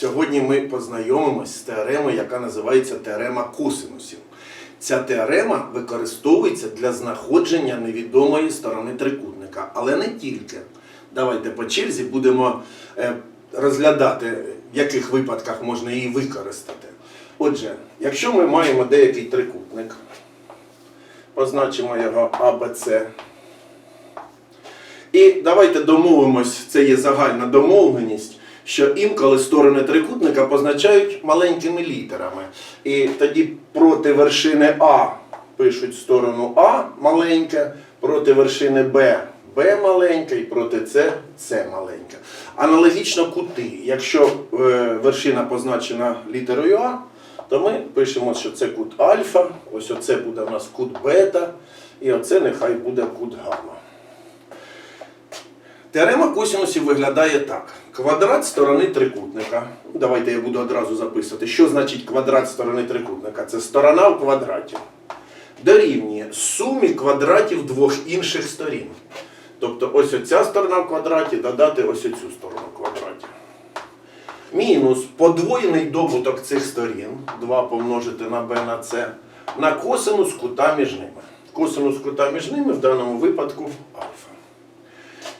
Сьогодні ми познайомимось з теоремою, яка називається теорема косинусів. Ця теорема використовується для знаходження невідомої сторони трикутника, але не тільки. Давайте по черзі будемо е, розглядати, в яких випадках можна її використати. Отже, якщо ми маємо деякий трикутник, позначимо його ABC. І давайте домовимось, це є загальна домовленість, що інколи сторони трикутника позначають маленькими літерами. І тоді проти вершини А пишуть сторону А маленьке, проти вершини Б Б маленьке і проти С С маленьке. Аналогічно кути. Якщо е, вершина позначена літерою А, то ми пишемо, що це кут альфа, ось оце буде у нас кут бета, і оце нехай буде кут гамма. Теорема косинусів виглядає так. Квадрат сторони трикутника. Давайте я буду одразу записувати. Що значить квадрат сторони трикутника? Це сторона в квадраті. Дорівнює сумі квадратів двох інших сторін. Тобто ось оця сторона в квадраті додати ось оцю сторону в квадраті. Мінус подвоєний добуток цих сторін, 2 помножити на b на c, на косинус кута між ними. Косинус кута між ними в даному випадку альфа.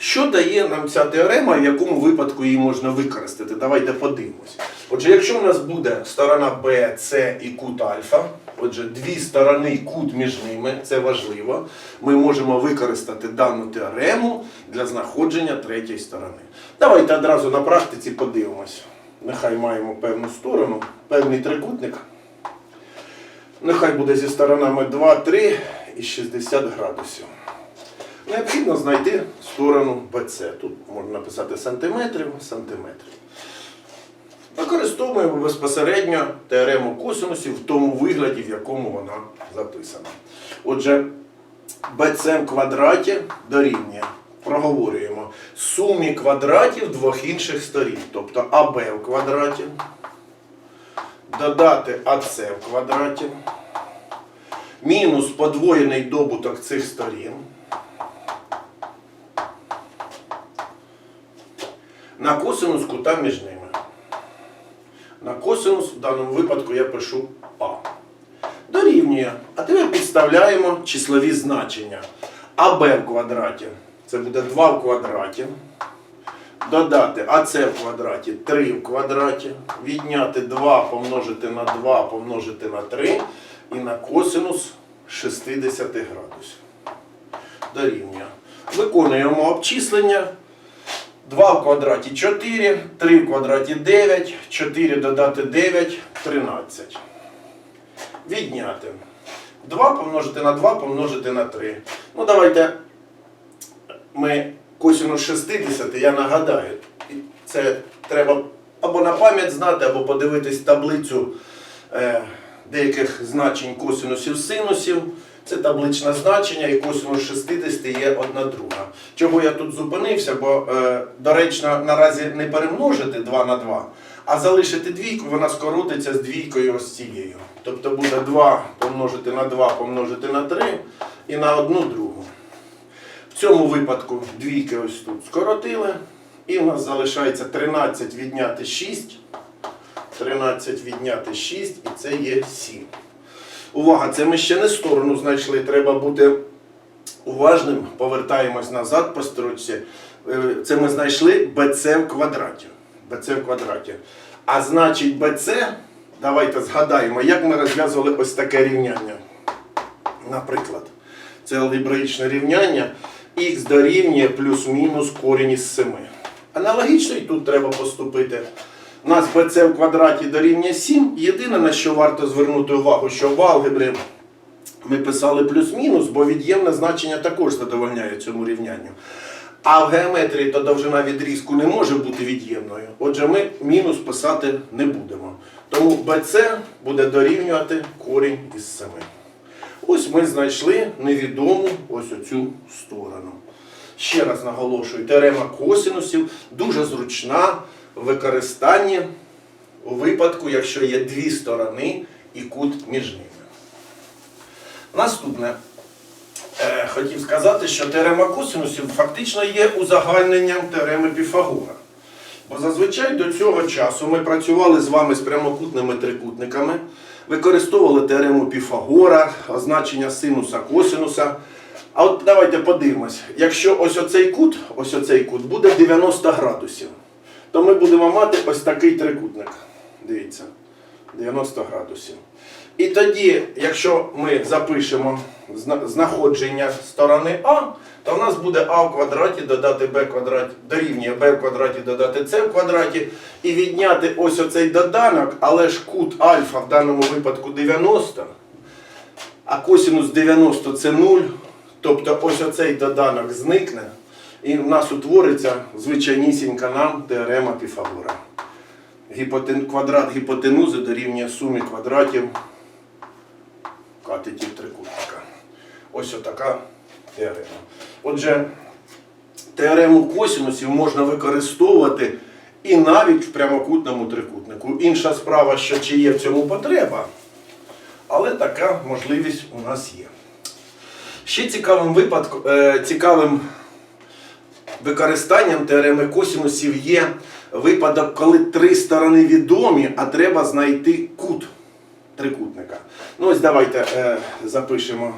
Що дає нам ця теорема, в якому випадку її можна використати? Давайте подивимось. Отже, якщо у нас буде сторона B, С і кут альфа, отже, дві сторони, кут між ними, це важливо, ми можемо використати дану теорему для знаходження третьої сторони. Давайте одразу на практиці подивимось. Нехай маємо певну сторону, певний трикутник. Нехай буде зі сторонами 2, 3 і 60 градусів. Необхідно знайти сторону BC. Тут можна написати сантиметрів, сантиметрів. Використовуємо безпосередньо теорему косинусів в тому вигляді, в якому вона записана. Отже, BC в квадраті дорівнює, проговорюємо, сумі квадратів двох інших сторін. Тобто АБ в квадраті, додати АС в квадраті, мінус подвоєний добуток цих сторін. На косинус кута між ними. На косинус в даному випадку я пишу А. Дорівнює. А тепер підставляємо числові значення. АБ в квадраті. Це буде 2 в квадраті. Додати АС в квадраті 3 в квадраті. Відняти 2 помножити на 2 помножити на 3 і на косинус 60 градусів. Дорівнює. Виконуємо обчислення. 2 в квадраті 4, 3 в квадраті 9, 4 додати 9, 13. Відняти. 2 помножити на 2 помножити на 3. Ну давайте ми косинус 60, я нагадаю, це треба або на пам'ять знати, або подивитись таблицю е, деяких значень косинусів синусів. Це табличне значення, і косинус 60 є одна друга. Чого я тут зупинився, бо е, доречно наразі не перемножити 2 на 2, а залишити двійку, вона скоротиться з двійкою ось цією. Тобто буде 2 помножити на 2 помножити на 3 і на одну другу. В цьому випадку двійки ось тут скоротили, і в нас залишається 13 відняти 6. 13 відняти 6, і це є 7. Увага, це ми ще не сторону знайшли. Треба бути уважним. Повертаємось назад по строчці. Е, Це ми знайшли BC в квадраті. BC в квадраті. А значить BC, давайте згадаємо, як ми розв'язували ось таке рівняння. Наприклад, це алгебраїчне рівняння х дорівнює плюс-мінус корінь із 7. Аналогічно і тут треба поступити. У нас BC в квадраті дорівнює 7. Єдине, на що варто звернути увагу, що в алгебрі ми писали плюс-мінус, бо від'ємне значення також задовольняє цьому рівнянню. А в геометрії то довжина відрізку не може бути від'ємною. Отже, ми мінус писати не будемо. Тому BC буде дорівнювати корінь із 7. Ось ми знайшли невідому ось оцю сторону. Ще раз наголошую, теорема косинусів дуже зручна в використанні у випадку, якщо є дві сторони і кут між ними. Наступне. Е, хотів сказати, що теорема косинусів фактично є узагальненням теореми Піфагора. Бо зазвичай до цього часу ми працювали з вами з прямокутними трикутниками, використовували теорему Піфагора, означення синуса, косинуса. А от давайте подивимось, якщо ось оцей кут, ось оцей кут буде 90 градусів, то ми будемо мати ось такий трикутник. Дивіться, 90 градусів. І тоді, якщо ми запишемо знаходження сторони А, то в нас буде А в квадраті додати Б квадраті, дорівнює Б в квадраті додати С в квадраті, і відняти ось оцей доданок, але ж кут альфа в даному випадку 90, а косинус 90 це 0, тобто ось оцей доданок зникне, і в нас утвориться звичайнісінька нам теорема Піфагора. Гіпотен... Квадрат гіпотенузи дорівнює сумі квадратів катетів трикутника. Ось отака теорема. Отже, теорему косинусів можна використовувати і навіть в прямокутному трикутнику. Інша справа, що чи є в цьому потреба, але така можливість у нас є. Ще цікавим випадком, е, цікавим використанням теореми косинусів є випадок, коли три сторони відомі, а треба знайти кут трикутника. Ну ось давайте е, запишемо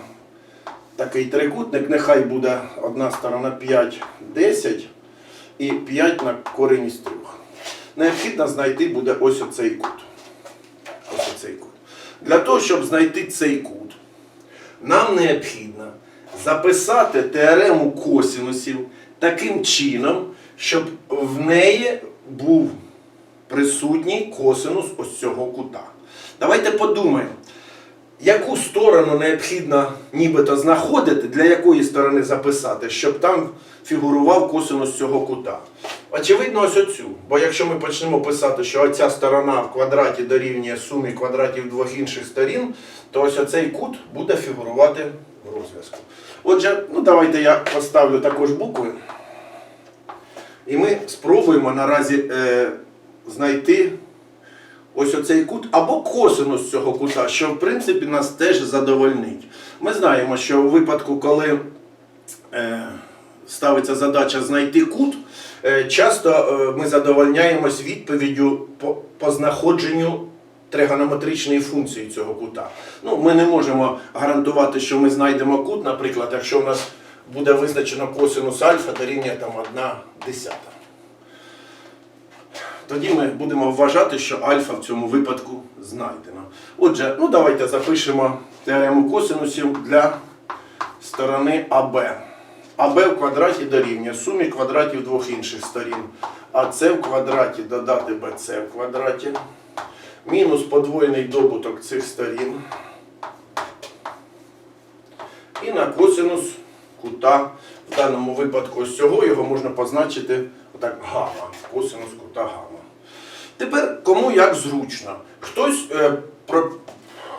такий трикутник. Нехай буде одна сторона 5, 10 і 5 на корінь із 3. Необхідно знайти буде ось оцей кут. Ось оцей кут. Для того, щоб знайти цей кут, нам необхідно записати теорему косинусів таким чином, щоб в неї був присутній косинус ось цього кута. Давайте подумаємо, яку сторону необхідно нібито знаходити, для якої сторони записати, щоб там фігурував косинус цього кута. Очевидно, ось оцю. Бо якщо ми почнемо писати, що оця сторона в квадраті дорівнює сумі квадратів двох інших сторін, то ось оцей кут буде фігурувати розв'язку. Отже, ну давайте я поставлю також букви. І ми спробуємо наразі е, знайти ось оцей кут або косинус цього кута, що в принципі нас теж задовольнить. Ми знаємо, що у випадку, коли е, ставиться задача знайти кут, е, часто е, ми задовольняємось відповіддю по, по знаходженню тригонометричної функції цього кута. Ну, ми не можемо гарантувати, що ми знайдемо кут, наприклад, якщо у нас буде визначено косинус альфа дорівнює там 1 десята. Тоді ми будемо вважати, що альфа в цьому випадку знайдено. Отже, ну давайте запишемо теорему косинусів для сторони АБ. АБ в квадраті дорівнює сумі квадратів двох інших сторін. АС в квадраті додати БЦ в квадраті. Мінус подвоєний добуток цих сторін. І на косинус кута. В даному випадку ось цього його можна позначити отак гама. Косинус кута гама. Тепер кому як зручно. Хтось е, про,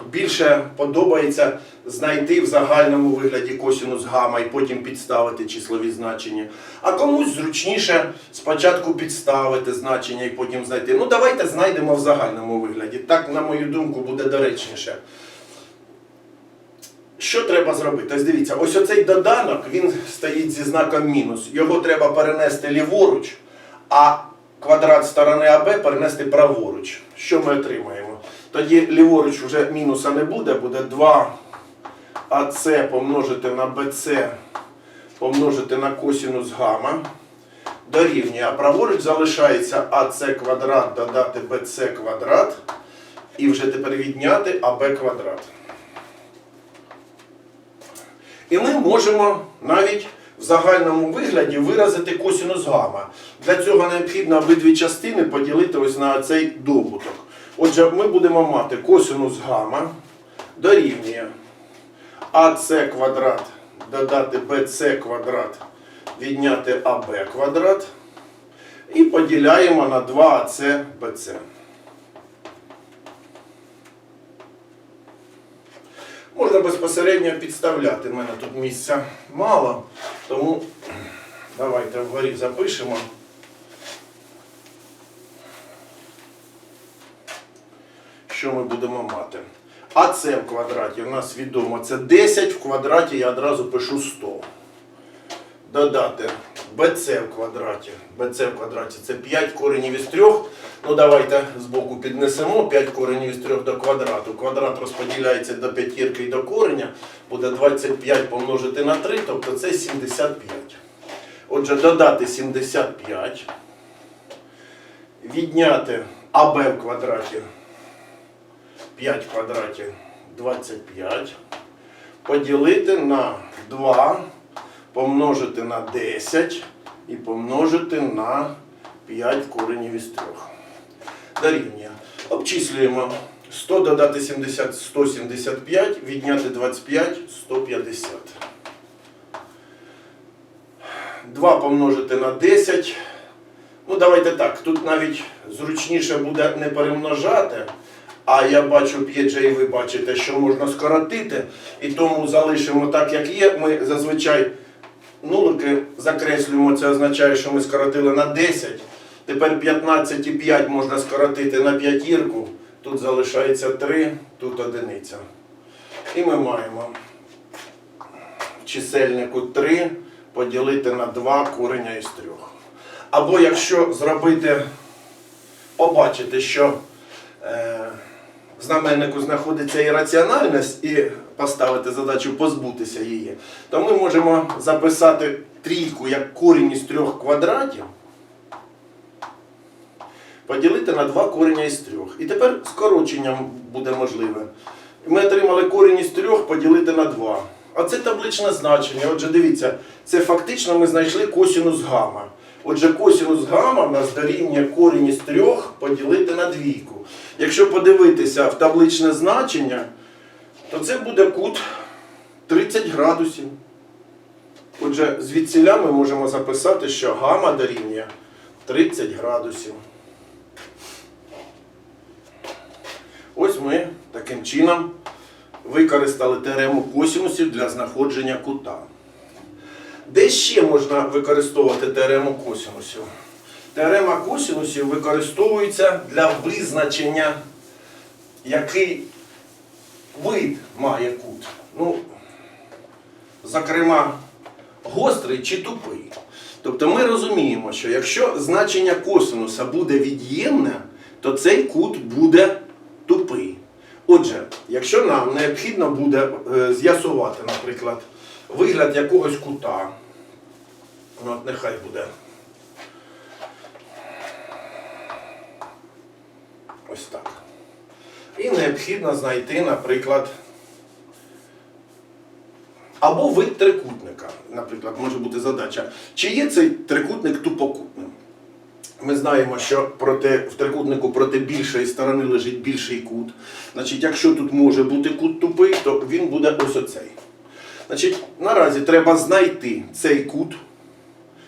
більше подобається знайти в загальному вигляді косинус гама і потім підставити числові значення. А комусь зручніше спочатку підставити значення і потім знайти. Ну давайте знайдемо в загальному вигляді. Так, на мою думку, буде доречніше. Що треба зробити? Ось дивіться, ось оцей доданок він стоїть зі знаком мінус. Його треба перенести ліворуч, а квадрат сторони АБ перенести праворуч. Що ми отримаємо? Тоді ліворуч вже мінуса не буде, буде 2 АС помножити на БЦ помножити на косінус гама. Дорівнює. А праворуч залишається АС квадрат додати БЦ квадрат. І вже тепер відняти АБ квадрат. І ми можемо навіть в загальному вигляді виразити косінус гама. Для цього необхідно обидві частини поділити ось на цей добуток. Отже, ми будемо мати косінус гама дорівнює АС квадрат додати БЦ квадрат відняти АБ квадрат. І поділяємо на 2АС БЦ. Можна безпосередньо підставляти. У мене тут місця мало, тому давайте вгорі запишемо. Що ми будемо мати? А це в квадраті у нас відомо це 10 в квадраті я одразу пишу 100. Додати BC в квадраті. BC в квадраті це 5 коренів із 3. Ну давайте збоку піднесемо 5 коренів із 3 до квадрату. Квадрат розподіляється до п'ятірки і до кореня. Буде 25 помножити на 3, тобто це 75. Отже, додати 75. Відняти АБ в квадраті 5 в квадраті 25. Поділити на 2, помножити на 10 і помножити на 5 коренів із 3. Дорівнює. Обчислюємо 100 додати 70 175, відняти 25 150. 2 помножити на 10. Ну, давайте так. Тут навіть зручніше буде не перемножати. А я бачу 5G і ви бачите, що можна скоротити. І тому залишимо так, як є. Ми зазвичай нулики закреслюємо. Це означає, що ми скоротили на 10. Тепер 15,5 можна скоротити на п'ятірку. Тут залишається 3, тут одиниця. І ми маємо в чисельнику 3 поділити на 2 кореня із 3. Або якщо зробити, побачити, що е, знаменнику знаходиться ірраціональність і поставити задачу позбутися її, то ми можемо записати трійку як корінь із трьох квадратів, поділити на 2 кореня із трьох. І тепер скороченням буде можливе. Ми отримали корінь із трьох поділити на 2. А це табличне значення. Отже, дивіться, це фактично ми знайшли косінус гамма. Отже, косінус гамма в нас дорівнює корінь із трьох поділити на двійку. Якщо подивитися в табличне значення, то це буде кут 30 градусів. Отже, звідсіля ми можемо записати, що гамма дорівнює 30 градусів. Ось ми таким чином використали теорему косінусів для знаходження кута. Де ще можна використовувати теорему косінусів? Теорема косінусів використовується для визначення, який вид має кут. Ну, зокрема, гострий чи тупий. Тобто ми розуміємо, що якщо значення косинуса буде від'ємне, то цей кут буде тупий. Отже, якщо нам необхідно буде е, з'ясувати, наприклад, вигляд якогось кута, ну, от нехай буде. Ось так. І необхідно знайти, наприклад, або вид трикутника. Наприклад, може бути задача. Чи є цей трикутник тупокутним? Ми знаємо, що проти, в трикутнику проти більшої сторони лежить більший кут. Значить, якщо тут може бути кут тупий, то він буде ось оцей. Значить, наразі треба знайти цей кут,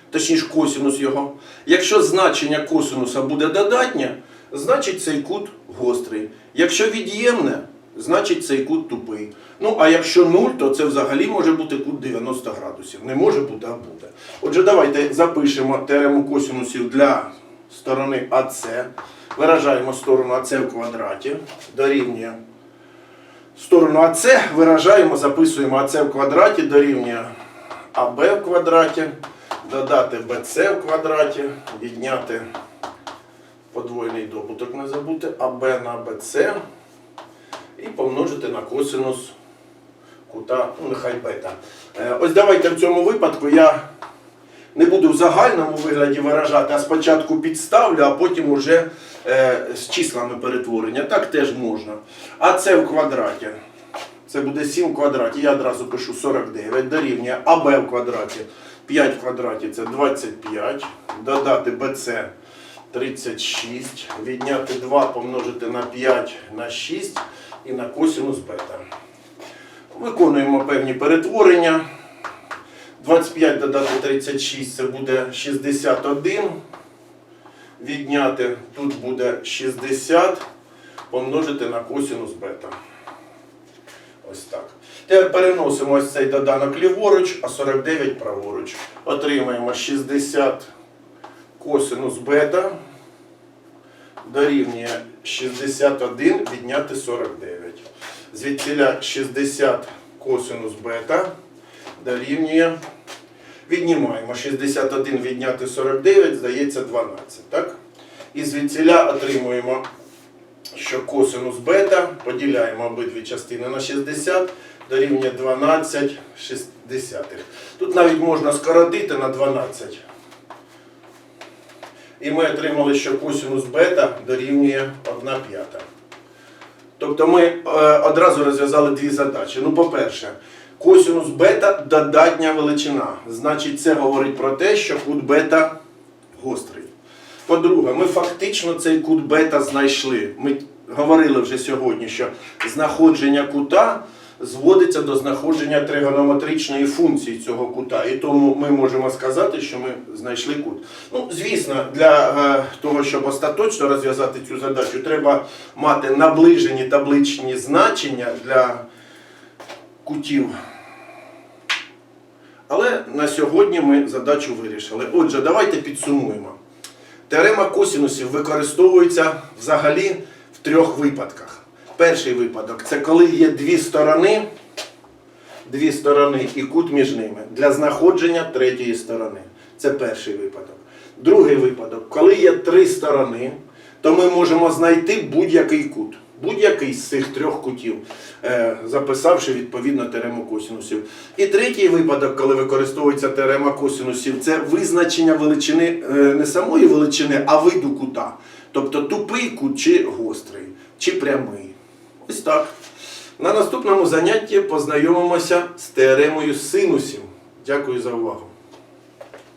точніше косинус його. Якщо значення косинуса буде додатнє, значить цей кут гострий. Якщо від'ємне, значить цей кут тупий. Ну, а якщо 0, то це взагалі може бути кут 90 градусів. Не може бути, а буде. Отже, давайте запишемо теорему косинусів для сторони АС. Виражаємо сторону АС в квадраті. Дорівнює сторону АС, виражаємо, записуємо АС в квадраті, дорівнює АБ в квадраті, додати БЦ в квадраті, відняти подвоєний добуток, не забути, АБ на БЦ і помножити на косинус кута, ну нехай бета. Е, Ось давайте в цьому випадку я не буду в загальному вигляді виражати, а спочатку підставлю, а потім уже е, з числами перетворення. Так теж можна. А це в квадраті. Це буде 7 в квадраті. Я одразу пишу 49. Дорівнює АБ в квадраті. 5 в квадраті це 25. Додати БЦ 36. Відняти 2 помножити на 5 на 6 і на косинус бета. Виконуємо певні перетворення. 25 додати 36 це буде 61. Відняти тут буде 60, помножити на косинус бета. Ось так. Тепер переносимо ось цей доданок ліворуч, а 49 праворуч. Отримаємо 60 косинус бета дорівнює 61 відняти 49. Звідтіля 60 косинус бета дорівнює Віднімаємо 61 відняти 49, здається 12. Так? І звідсіля отримуємо, що косинус бета поділяємо обидві частини на 60, дорівнює 12 шістдесятих. Тут навіть можна скоротити на 12. І ми отримали, що косинус бета дорівнює 1 п'ята. Тобто ми е, одразу розв'язали дві задачі. Ну, по-перше, косинус бета додатня величина. Значить, це говорить про те, що кут бета гострий. По-друге, ми фактично цей кут бета знайшли. Ми говорили вже сьогодні, що знаходження кута зводиться до знаходження тригонометричної функції цього кута. І тому ми можемо сказати, що ми знайшли кут. Ну, звісно, для е, того, щоб остаточно розв'язати цю задачу, треба мати наближені табличні значення для кутів. Але на сьогодні ми задачу вирішили. Отже, давайте підсумуємо. Теорема косінусів використовується взагалі в трьох випадках. Перший випадок це коли є дві сторони, дві сторони і кут між ними для знаходження третьої сторони. Це перший випадок. Другий випадок, коли є три сторони, то ми можемо знайти будь-який кут. Будь-який з цих трьох кутів, е, записавши відповідно теорему косінусів. І третій випадок, коли використовується теорема косінусів, це визначення величини е, не самої величини, а виду кута. Тобто тупий кут чи гострий, чи прямий. Ось так. На наступному занятті познайомимося з теоремою синусів. Дякую за увагу.